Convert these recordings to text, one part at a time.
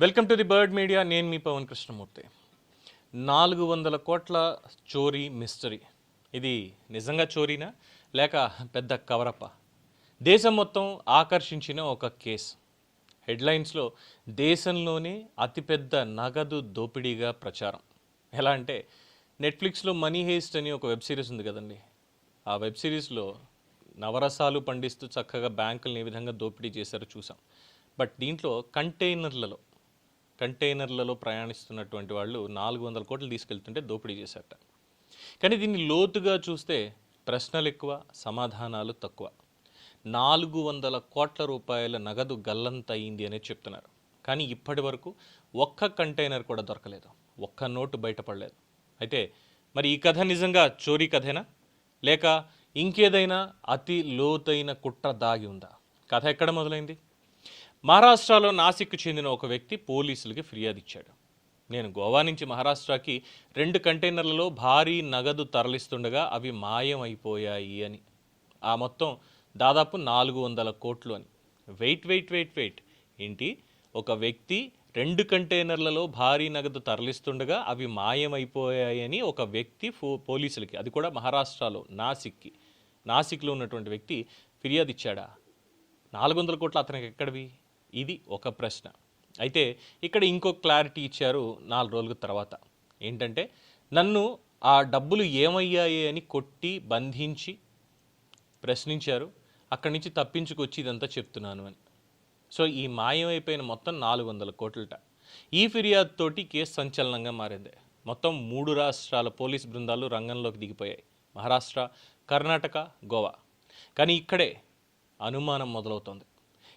Welcome to the Bird Media నేను మీ పవన్ కృష్ణమూర్తి. నాలుగు వందల కోట్ల చోరీ మిస్టరీ ఇది నిజంగా చోరీనా? లేక పెద్ద కవరప్ప దేశం మొత్తం ఆకర్షించిన ఒక కేసు హెడ్లైన్స్లో దేశంలోనే అతిపెద్ద నగదు దోపిడీగా ప్రచారం. ఎలా అంటే నెట్ఫ్లిక్స్లో మనీ హేస్ట్ అని ఒక వెబ్ సిరీస్ ఉంది కదండి. ఆ వెబ్ సిరీస్లో నవరసాలు పండిస్తూ చక్కగా బ్యాంకులను ఏ విధంగా దోపిడీ చేశారో చూసాం బట్ దీంట్లో కంటైనర్లలో కంటైనర్లలో ప్రయాణిస్తున్నటువంటి వాళ్ళు నాలుగు వందల కోట్లు తీసుకెళ్తుంటే దోపిడీ చేశారట. కానీ దీన్ని లోతుగా చూస్తే ప్రశ్నలు ఎక్కువ సమాధానాలు తక్కువ. నాలుగు వందల కోట్ల రూపాయల నగదు గల్లంత అయింది అనేది చెప్తున్నారు. కానీ ఇప్పటి వరకు ఒక్క కంటైనర్ కూడా దొరకలేదు. ఒక్క నోటు బయటపడలేదు. అయితే మరి ఈ కథ నిజంగా చోరీ కథేనా? లేక ఇంకేదైనా అతి లోతైన కుట్ర దాగి ఉందా? కథ ఎక్కడ మొదలైంది? మహారాష్ట్రలో నాసిక్కు చెందిన ఒక వ్యక్తి పోలీసులకి ఫిర్యాదు ఇచ్చాడు. నేను గోవా నుంచి మహారాష్ట్రకి రెండు కంటైనర్లలో భారీ నగదు తరలిస్తుండగా అవి మాయం అయిపోయాయి అని. ఆ మొత్తం దాదాపు నాలుగు వందల కోట్లు అని. Wait wait wait wait. ఏంటి? ఒక వ్యక్తి రెండు కంటైనర్లలో భారీ నగదు తరలిస్తుండగా అవి మాయమైపోయాయని ఒక వ్యక్తి ఫో పోలీసులకి అది కూడా మహారాష్ట్రలో నాసిక్కి నాసిక్లో ఉన్నటువంటి వ్యక్తి ఫిర్యాదు ఇచ్చాడా? నాలుగు వందల కోట్లు అతనికి ఎక్కడివి? ఇది ఒక ప్రశ్న. అయితే ఇక్కడ ఇంకో క్లారిటీ ఇచ్చారు నాలుగు రోజుల తర్వాత. ఏంటంటే నన్ను ఆ డబ్బులు ఏమయ్యాయి అని కొట్టి బంధించి ప్రశ్నించారు. అక్కడి నుంచి తప్పించుకొచ్చి ఇదంతా చెప్తున్నాను అని. సో ఈ మాయమైపోయిన మొత్తం నాలుగు వందల కోట్లట. ఈ ఫిర్యాదుతోటి కేసు సంచలనంగా మారింది. మొత్తం మూడు రాష్ట్రాల పోలీస్ బృందాలు రంగంలోకి దిగిపోయాయి. మహారాష్ట్ర కర్ణాటక గోవా. కానీ ఇక్కడే అనుమానం మొదలవుతోంది.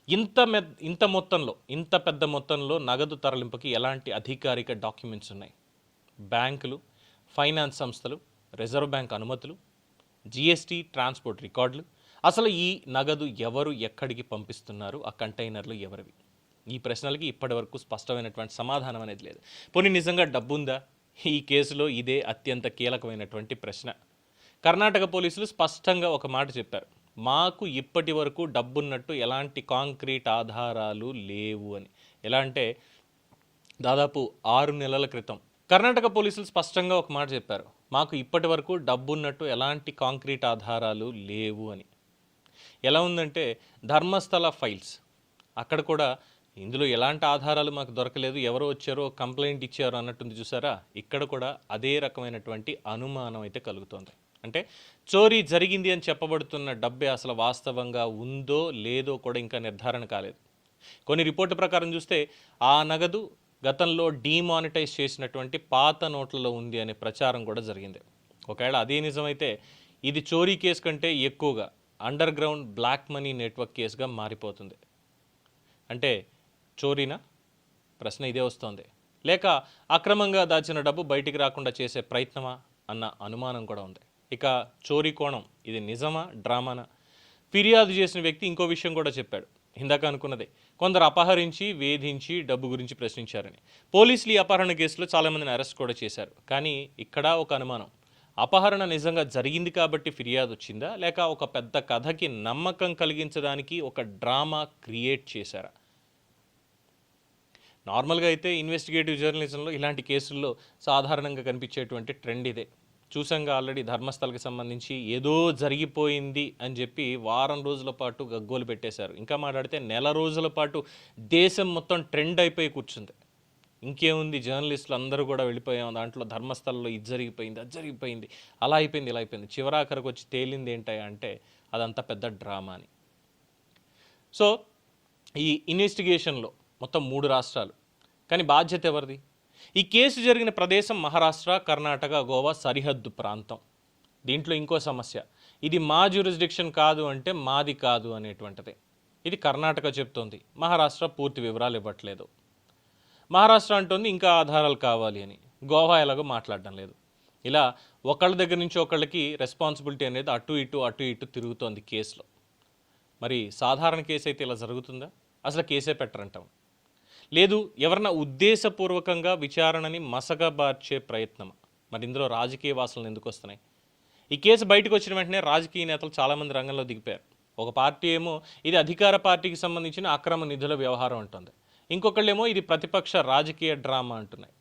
ఇంత మె ఇంత మొత్తంలో ఇంత పెద్ద మొత్తంలో నగదు తరలింపుకి ఎలాంటి అధికారిక డాక్యుమెంట్స్ ఉన్నాయి? బ్యాంకులు ఫైనాన్స్ సంస్థలు రిజర్వ్ బ్యాంక్ అనుమతులు జిఎస్టీ ట్రాన్స్పోర్ట్ రికార్డులు. అసలు ఈ నగదు ఎవరు ఎక్కడికి పంపిస్తున్నారు? ఆ కంటైనర్లు ఎవరివి? ఈ ప్రశ్నలకి ఇప్పటివరకు స్పష్టమైనటువంటి సమాధానం అనేది లేదు. పోనీ నిజంగా డబ్బుందా? ఈ కేసులో ఇదే అత్యంత కీలకమైనటువంటి ప్రశ్న. కర్ణాటక పోలీసులు స్పష్టంగా ఒక మాట చెప్పారు. మాకు ఇప్పటి వరకు డబ్బున్నట్టు ఎలాంటి కాంక్రీట్ ఆధారాలు లేవు అని. ఎలా అంటే దాదాపు ఆరు నెలల క్రితం కర్ణాటక పోలీసులు స్పష్టంగా ఒక మాట చెప్పారు. మాకు ఇప్పటి వరకు డబ్బున్నట్టు ఎలాంటి కాంక్రీట్ ఆధారాలు లేవు అని. ఎలా ఉందంటే ధర్మస్థల ఫైల్స్. అక్కడ కూడా ఇందులో ఎలాంటి ఆధారాలు మాకు దొరకలేదు ఎవరో వచ్చారో కంప్లైంట్ ఇచ్చారో అన్నట్టుంది చూసారా? ఇక్కడ కూడా అదే రకమైనటువంటి అనుమానం అయితే కలుగుతోంది. అంటే చోరీ జరిగింది అని చెప్పబడుతున్న డబ్బే అసలు వాస్తవంగా ఉందో లేదో కూడా ఇంకా నిర్ధారణ కాలేదు. కొన్ని రిపోర్టు ప్రకారం చూస్తే ఆ నగదు గతంలో డీమానిటైజ్ చేసినటువంటి పాత నోట్లలో ఉంది అనే ప్రచారం కూడా జరిగింది. ఒకవేళ అదే నిజమైతే ఇది చోరీ కేసు కంటే ఎక్కువగా underground black money network కేసుగా మారిపోతుంది. అంటే చోరీనా? ప్రశ్న ఇదే వస్తోంది. లేక అక్రమంగా దాచిన డబ్బు బయటికి రాకుండా చేసే ప్రయత్నమా? అన్న అనుమానం కూడా ఉంది. ఇక చోరీ కోణం ఇది నిజమా డ్రామానా? ఫిర్యాదు చేసిన వ్యక్తి ఇంకో విషయం కూడా చెప్పాడు. ఇందాక అనుకున్నదే కొందరు అపహరించి వేధించి డబ్బు గురించి ప్రశ్నించారని. పోలీసులు ఈ అపహరణ కేసులో చాలామందిని అరెస్ట్ కూడా చేశారు. కానీ ఇక్కడ ఒక అనుమానం. అపహరణ నిజంగా జరిగింది కాబట్టి ఫిర్యాదు వచ్చిందా? లేక ఒక పెద్ద కథకి నమ్మకం కలిగించడానికి ఒక డ్రామా క్రియేట్ చేశారా? నార్మల్గా అయితే ఇన్వెస్టిగేటివ్ జర్నలిజంలో ఇలాంటి కేసుల్లో సాధారణంగా కనిపించేటువంటి ట్రెండ్ ఇదే. చూసాంగా ఆల్రెడీ ధర్మస్థలకి సంబంధించి ఏదో జరిగిపోయింది అని చెప్పి వారం రోజుల పాటు గగ్గోలు పెట్టేశారు. ఇంకా మాట్లాడితే నెల రోజుల పాటు దేశం మొత్తం ట్రెండ్ అయిపోయి కూర్చుంది. ఇంకేముంది? జర్నలిస్టులు అందరూ కూడా వెళ్ళిపోయాం. దాంట్లో ధర్మస్థలంలో ఇది జరిగిపోయింది అది జరిగిపోయింది. అలా అయిపోయింది ఇలా అయిపోయింది. చివరాఖరికి వచ్చి తేలింది ఏంటి అంటే అదంతా పెద్ద డ్రామా అని. సో ఈ ఇన్వెస్టిగేషన్లో మొత్తం మూడు రాష్ట్రాలు. కానీ బాధ్యత ఎవరిది? ఈ కేసు జరిగిన ప్రదేశం మహారాష్ట్ర కర్ణాటక గోవా సరిహద్దు ప్రాంతం. దీంట్లో ఇంకో సమస్య. ఇది మా జ్యూరిస్డిక్షన్ కాదు అంటే మాది కాదు అనేటువంటిది. ఇది కర్ణాటక చెప్తోంది. మహారాష్ట్ర పూర్తి వివరాలు ఇవ్వట్లేదు. మహారాష్ట్ర అంటుంది ఇంకా ఆధారాలు కావాలి అని. గోవా ఎలాగో మాట్లాడడం లేదు. ఇలా ఒకళ్ళ దగ్గర నుంచి ఒకళ్ళకి రెస్పాన్సిబిలిటీ అనేది అటు ఇటు అటు ఇటు తిరుగుతోంది కేసులో. మరి సాధారణ కేసు అయితే ఇలా జరుగుతుందా? అసలు కేసే పెట్టరంటాం. లేదు ఎవరన్నా ఉద్దేశపూర్వకంగా విచారణని మసకబార్చే ప్రయత్నం. మరి ఇందులో రాజకీయ వాసనలు ఎందుకు వస్తున్నాయి? ఈ కేసు బయటకు వచ్చిన వెంటనే రాజకీయ నేతలు చాలామంది రంగంలో దిగిపోయారు. ఒక పార్టీ ఏమో ఇది అధికార పార్టీకి సంబంధించిన అక్రమ నిధుల వ్యవహారం అంటుంది. ఇంకొకళ్ళేమో ఇది ప్రతిపక్ష రాజకీయ డ్రామా అంటున్నాయి.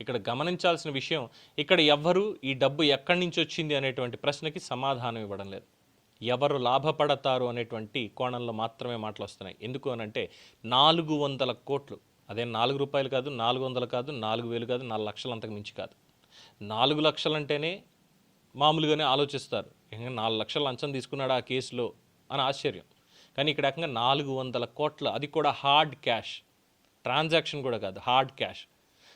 ఇక్కడ గమనించాల్సిన విషయం ఇక్కడ ఎవ్వరు ఈ డబ్బు ఎక్కడి నుంచి వచ్చింది అనేటువంటి ప్రశ్నకి సమాధానం ఇవ్వడం లేదు. ఎవరు లాభపడతారు అనేటువంటి కోణంలో మాత్రమే మాటలు వస్తున్నాయి. ఎందుకు అని అంటే నాలుగు వందల కోట్లు అదే నాలుగు రూపాయలు కాదు నాలుగు వందలు కాదు నాలుగు వేలు కాదు నాలుగు లక్షలు అంతకు మించి కాదు. నాలుగు లక్షలు అంటేనే మామూలుగానే ఆలోచిస్తారు. ఇంకా నాలుగు లక్షలు లంచం తీసుకున్నాడు ఆ కేసులో అని ఆశ్చర్యం. కానీ ఇక్కడ ఏకంగా నాలుగు వందల కోట్ల అది కూడా హార్డ్ క్యాష్. ట్రాన్సాక్షన్ కూడా కాదు హార్డ్ క్యాష్.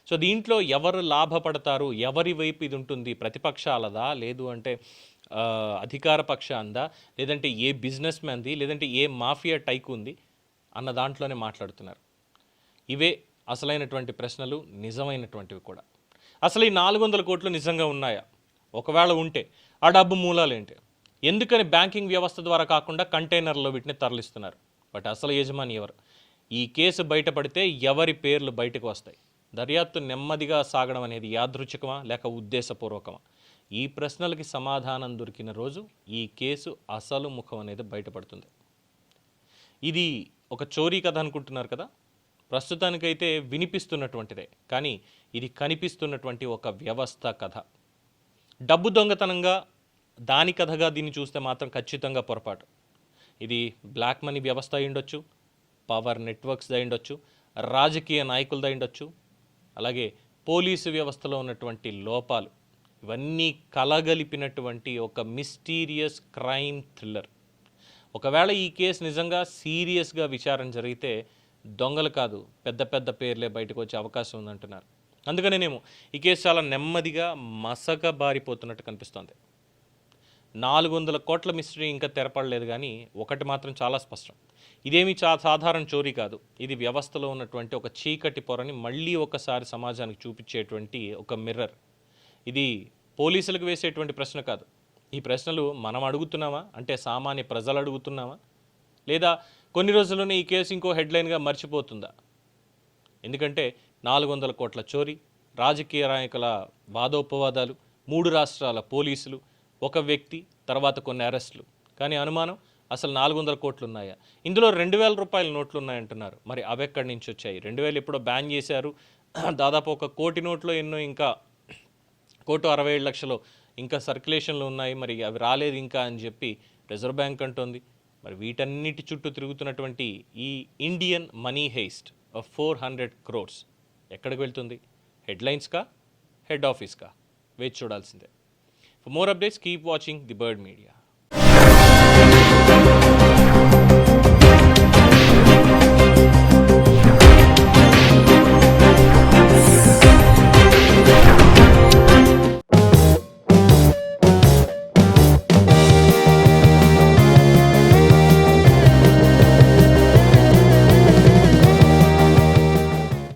సో దీంట్లో ఎవరు లాభపడతారు ఎవరి వైపు ఇది ఉంటుంది ప్రతిపక్షాలదా లేదు అంటే అధికార అధికార పక్షాందా లేదంటే ఏ బిజినెస్ మ్యాన్ది లేదంటే ఏ మాఫియా టైక్ ఉంది అన్న దాంట్లోనే మాట్లాడుతున్నారు. ఇవే అసలైనటువంటి ప్రశ్నలు నిజమైనటువంటివి కూడా. అసలు ఈ నాలుగు వందల కోట్లు నిజంగా ఉన్నాయా? ఒకవేళ ఉంటే ఆ డబ్బు మూలాలేంటి? ఎందుకని బ్యాంకింగ్ వ్యవస్థ ద్వారా కాకుండా కంటైనర్లో వీటిని తరలిస్తున్నారు? బట్ అసలు యజమాని ఎవరు? ఈ కేసు బయటపడితే ఎవరి పేర్లు బయటకు వస్తాయి? దర్యాప్తు నెమ్మదిగా సాగడం అనేది యాదృచ్ఛికమా లేక ఉద్దేశపూర్వకమా? ఈ ప్రశ్నలకి సమాధానం దొరికిన రోజు ఈ కేసు అసలు ముఖం అనేది బయటపడుతుంది. ఇది ఒక చోరీ కథ అనుకుంటున్నారు కదా? ప్రస్తుతానికైతే వినిపిస్తున్నటువంటిదే. కానీ ఇది కనిపిస్తున్నటువంటి ఒక వ్యవస్థ కథ. డబ్బు దొంగతనంగా దాని కథగా దీన్ని చూస్తే మాత్రం ఖచ్చితంగా పొరపాటు. ఇది బ్లాక్ మనీ వ్యవస్థ అయ్యుండొచ్చు పవర్ నెట్వర్క్స్ అయి ఉండొచ్చు రాజకీయ నాయకులది అయి అలాగే పోలీసు వ్యవస్థలో ఉన్నటువంటి లోపాలు. ఇవన్నీ కలగలిపినటువంటి ఒక మిస్టీరియస్ క్రైమ్ థ్రిల్లర్. ఒకవేళ ఈ కేసు నిజంగా సీరియస్గా విచారణ జరిగితే దొంగలు కాదు పెద్ద పెద్ద పేర్లే బయటకు వచ్చే అవకాశం ఉందంటున్నారు. అందుకనేనేమో ఈ కేసు చాలా నెమ్మదిగా మసక బారిపోతున్నట్టు కనిపిస్తోంది. నాలుగు వందల కోట్ల మిస్టరీ ఇంకా తెరపడలేదు కానీ ఒకటి మాత్రం చాలా స్పష్టం. ఇదేమి చా సాధారణ చోరీ కాదు. ఇది వ్యవస్థలో ఉన్నటువంటి ఒక చీకటి పొరని మళ్ళీ ఒకసారి సమాజానికి చూపించేటువంటి ఒక మిర్రర్. ఇది పోలీసులకు వేసేటువంటి ప్రశ్న కాదు. ఈ ప్రశ్నలు మనం అడుగుతున్నామా? అంటే సామాన్య ప్రజలు అడుగుతున్నామా? లేదా కొన్ని రోజుల్లోనే ఈ కేసు ఇంకో హెడ్లైన్గా మర్చిపోతుందా? ఎందుకంటే నాలుగు వందల కోట్ల చోరీ రాజకీయ నాయకుల వాదోపవాదాలు మూడు రాష్ట్రాల పోలీసులు ఒక వ్యక్తి తర్వాత కొన్ని అరెస్టులు. కానీ అనుమానం అసలు నాలుగు వందల కోట్లు ఉన్నాయా ఇందులో రెండు వేల రూపాయల నోట్లు ఉన్నాయంటున్నారు మరి అవి ఎక్కడి నుంచి వచ్చాయి? రెండు వేలు ఎప్పుడో బ్యాన్ చేశారు. దాదాపు ఒక కోటి నోట్లో ఎన్నో ఇంకా కోటి అరవై ఏడు లక్షలు ఇంకా సర్క్యులేషన్లో ఉన్నాయి. మరి అవి రాలేదు ఇంకా అని చెప్పి రిజర్వ్ బ్యాంక్ అంటోంది. మరి వీటన్నిటి చుట్టూ తిరుగుతున్నటువంటి ఈ Indian money heist of four hundred crores ఎక్కడికి వెళ్తుంది? హెడ్లైన్స్కా హెడ్ ఆఫీస్కా వేచి చూడాల్సిందే. For more updates keep watching the Bird Media